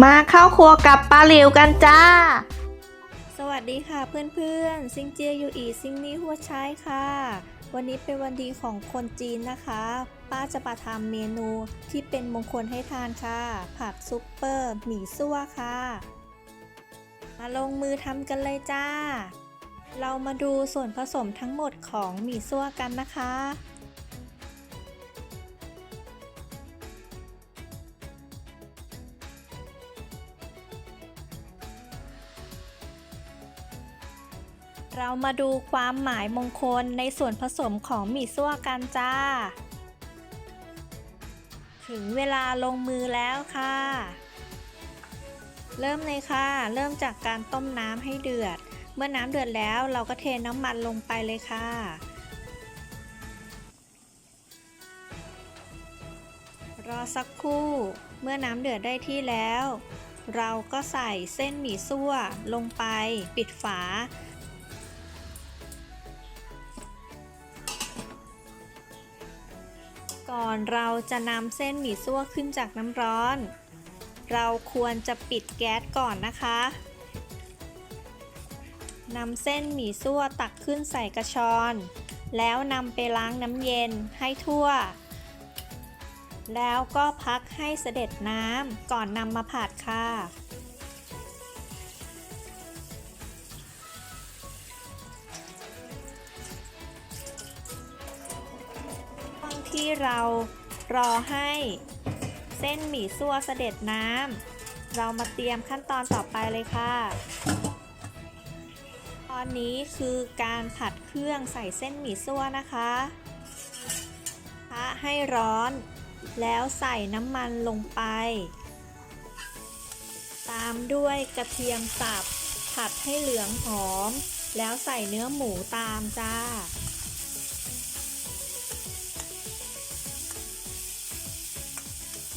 มาเข้าครัวกับปลาหลิวกันจ้า สวัสดีค่ะเพื่อนๆ ซิงเจียยูอีซิงนี่หัวใช้ค่ะ วันนี้เป็นวันดีของคนจีนนะคะ ป้าจะมาทำเมนูที่เป็นมงคลให้ทานค่ะ ผักซุปเปอร์หมี่ซั่วค่ะ มาลงมือทำกันเลยจ้า เรามาดูส่วนผสมทั้งหมดของหมี่ซั่วกันนะคะ เรามาดูความหมายมงคลในส่วนผสมของหมี่ซั่วกันจ้า ถึงเวลาลงมือแล้วค่ะ เริ่มเลยค่ะ เริ่มจากการต้มน้ำให้เดือด เมื่อน้ำเดือดแล้วเราก็เทน้ำมันลงไปเลยค่ะรอสักครู่ เมื่อน้ำเดือดได้ที่แล้ว เราก็ใส่เส้นหมี่ซั่วลงไป ปิดฝา ก่อนเราจะนำเส้นหมี่ซั่วขึ้นจากน้ำร้อน เราควรจะปิดแก๊สก่อนนะคะนำเส้นหมี่ซั่วตักขึ้นใส่กระชอน แล้วนำไปล้างน้ำเย็นให้ทั่ว แล้วก็พักให้เสด็จน้ำก่อนนำมาผัดค่ะ ที่เรารอให้เส้นหมี่ซั่วเสด็จน้ำเรามาเตรียมขั้นตอนต่อไปเลยค่ะ ตอนนี้คือการผัดเครื่องใส่เส้นหมี่ซั่วนะคะพะให้ร้อน แล้วใส่น้ำมันลงไป ตามด้วยกระเทียมสับผัดให้เหลืองหอม แล้วใส่เนื้อหมูตามจ้า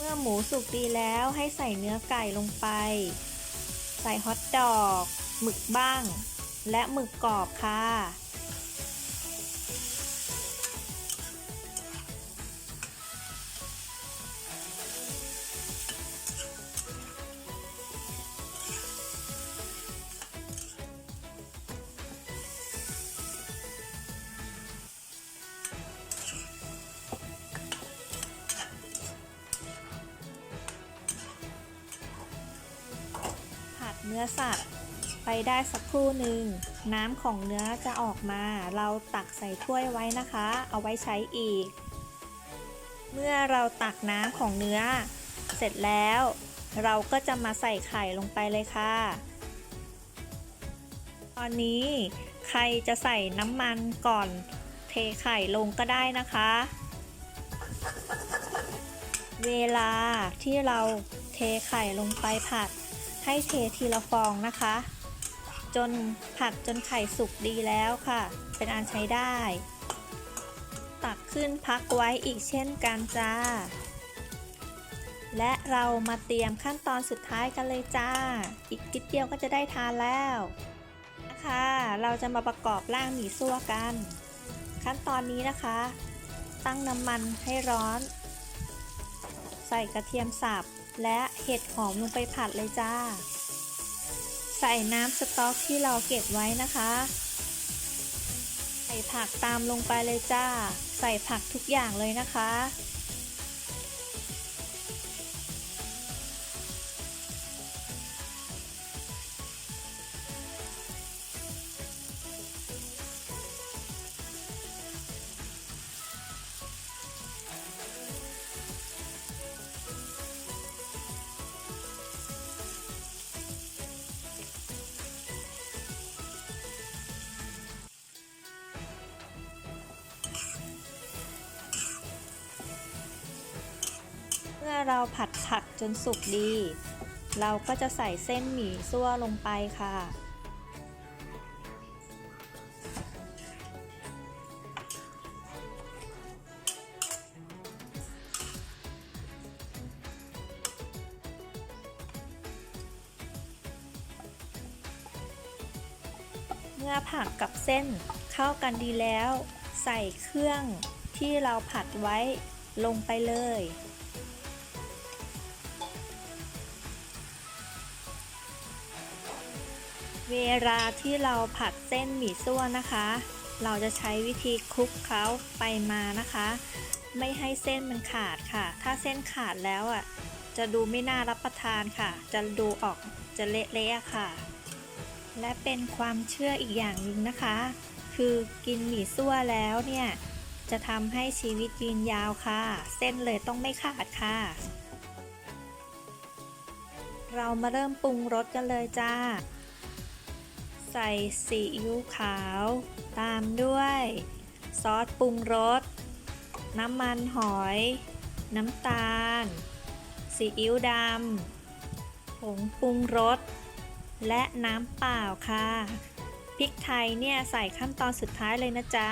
มื่อหมูสุกดีแล้วให้ใส่เนื้อไก่ลงไป ใส่ฮอทดอก หมึกบ้าง และหมึกกรอบค่ะ นื้อสัตว์ ไปได้สักครู่หนึ่ง น้ำของเนื้อจะออกมา เราตักใส่ถ้วยไว้นะคะ เอาไว้ใช้อีก เมื่อเราตักน้ำของเนื้อ เสร็จแล้ว เราก็จะมาใส่ไข่ลงไปเลยค่ะ ตอนนี้ใครจะใส่น้ำมันก่อนเทไข่ลงก็ได้นะคะ เวลาที่เราเทไข่ลงไปผัด ให้เททีละฟองนะคะ จนผัดจนไข่สุกดีแล้วค่ะ เป็นอันใช้ได้ ตักขึ้นพักไว้อีกเช่นกันจ้า และเรามาเตรียมขั้นตอนสุดท้ายกันเลยจ้า อีกนิดเดียวก็จะได้ทานแล้วนะคะเราจะมาประกอบร่างหมี่ซั่วกัน ขั้นตอนนี้นะคะ ตั้งน้ำมันให้ร้อน ใส่กระเทียมสับ และเห็ดหอมลงไปผัดเลยจ้า ใส่น้ำสต๊อกที่เราเก็บไว้นะคะ ใส่ผักตามลงไปเลยจ้า ใส่ผักทุกอย่างเลยนะคะ มื่อเราผัดผักจนสุกดี เราก็จะใส่เส้นหมี่ซั่วลงไปค่ะ เมื่อผักกับเส้นเข้ากันดีแล้ว ใส่เครื่องที่เราผัดไว้ลงไปเลย เวลาที่เราผัดเส้นหมี่ซั่วนะคะ เราจะใช้วิธีคลุกเคล้าไปมานะคะ ไม่ให้เส้นมันขาดค่ะ ถ้าเส้นขาดแล้วอะจะดูไม่น่ารับประทานค่ะ จะดูออกจะเละๆอะค่ะ และเป็นความเชื่ออีกอย่างหนึ่งนะคะ คือกินหมี่ซั่วแล้วเนี่ยจะทำให้ชีวิตยืนยาวค่ะ เส้นเลยต้องไม่ขาดค่ะ เรามาเริ่มปรุงรสกันเลยจ้า ใส่ซีอิ๊วขาว ตามด้วย ซอสปรุงรส น้ำมันหอย น้ำตาล ซีอิ๊วดำ ผงปรุงรส และน้ำเปล่าค่ะ พริกไทยเนี่ยใส่ขั้นตอนสุดท้ายเลยนะจ๊ะ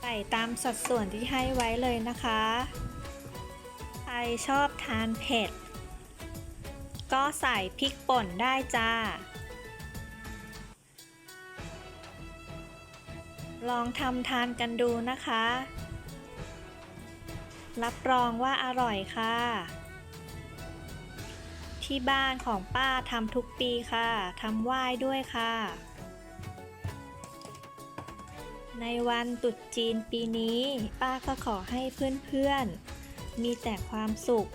ใส่ตามสัดส่วนที่ให้ไว้เลยนะคะ ใครชอบทานเผ็ด ก็ใส่พริกป่นได้จ้า ลองทำทานกันดูนะคะ รับรองว่าอร่อยค่ะ ที่บ้านของป้าทำทุกปีค่ะทำไหว้ด้วยค่ะ ในวันตรุษจีนปีนี้ ป้าก็ขอให้เพื่อนๆ มีแต่ความสุข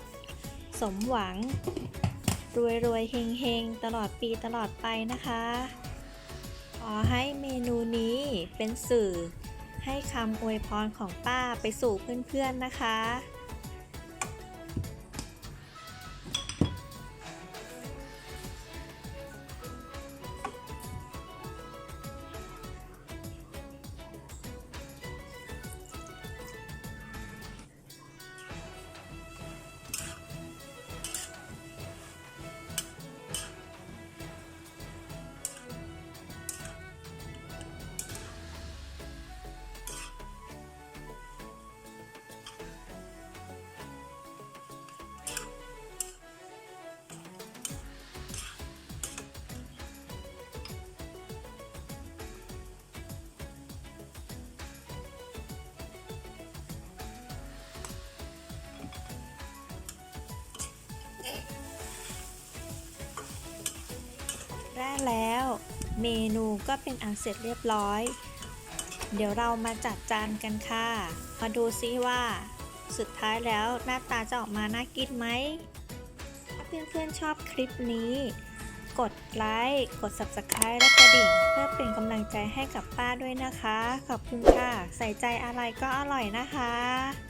สมหวัง รวยรวยๆเฮงเฮงๆตลอดปีตลอดไปนะคะ ให้เมนูนี้เป็นสื่อให้คำอวยพรของป้าไปสู่เพื่อนๆนะคะ ได้แล้ว เมนูก็เป็นอันเสร็จเรียบร้อย เดี๋ยวเรามาจัดจานกันค่ะ มาดูซิว่า สุดท้ายแล้วหน้าตาจะออกมาน่ากินไหม ถ้าเพื่อนๆชอบคลิปนี้ กดไลค์ กด Subscribe และกระดิ่ง เพื่อเป็นกำลังใจให้กับป้าด้วยนะคะ ขอบคุณค่ะ ใส่ใจอะไรก็อร่อยนะคะ